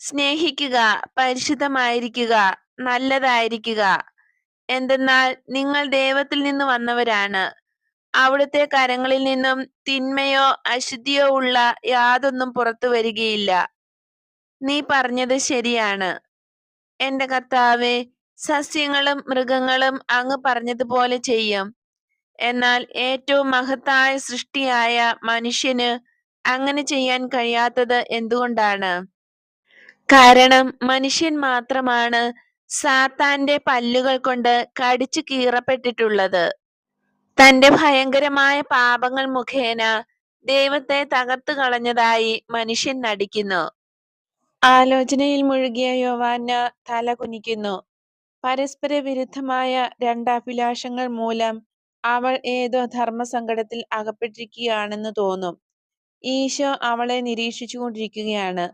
സ്നേഹിക്കുക പരിശുദ്ധമായിരിക്കുക നല്ലതായിരിക്കുക. എന്തെന്നാൽ നിങ്ങൾ ദൈവത്തിൽ നിന്ന് വന്നവരാണ്. അവിടുത്തെ കരങ്ങളിൽ നിന്നും തിന്മയോ അശുദ്ധിയോ ഉള്ള യാതൊന്നും പുറത്തു വരികയില്ല. നീ പറഞ്ഞത് ശരിയാണ്. എന്റെ കർത്താവെ സസ്യങ്ങളും മൃഗങ്ങളും അങ്ങ് പറഞ്ഞതുപോലെ ചെയ്യും. എന്നാൽ ഏറ്റവും മഹത്തായ സൃഷ്ടിയായ മനുഷ്യന് അങ്ങനെ ചെയ്യാൻ കഴിയാത്തത് എന്തുകൊണ്ടാണ്? കാരണം മനുഷ്യൻ മാത്രമാണ് സാത്താന്റെ പല്ലുകൾ കൊണ്ട് കടിച്ചു കീറപ്പെട്ടിട്ടുള്ളത്. തന്റെ ഭയങ്കരമായ പാപങ്ങൾ മുഖേന ദൈവത്തെ തകർത്തു കളഞ്ഞതായി മനുഷ്യൻ നടിക്കുന്നു. ആലോചനയിൽ മുഴുകിയ യോവാന തല കുനിക്കുന്നു. പരസ്പര വിരുദ്ധമായ രണ്ടഭിലാഷങ്ങൾ മൂലം അവൾ ഏതോ ധർമ്മസങ്കടത്തിൽ അകപ്പെട്ടിരിക്കുകയാണെന്ന് തോന്നും. ഈശോ അവളെ നിരീക്ഷിച്ചുകൊണ്ടിരിക്കുകയാണ്.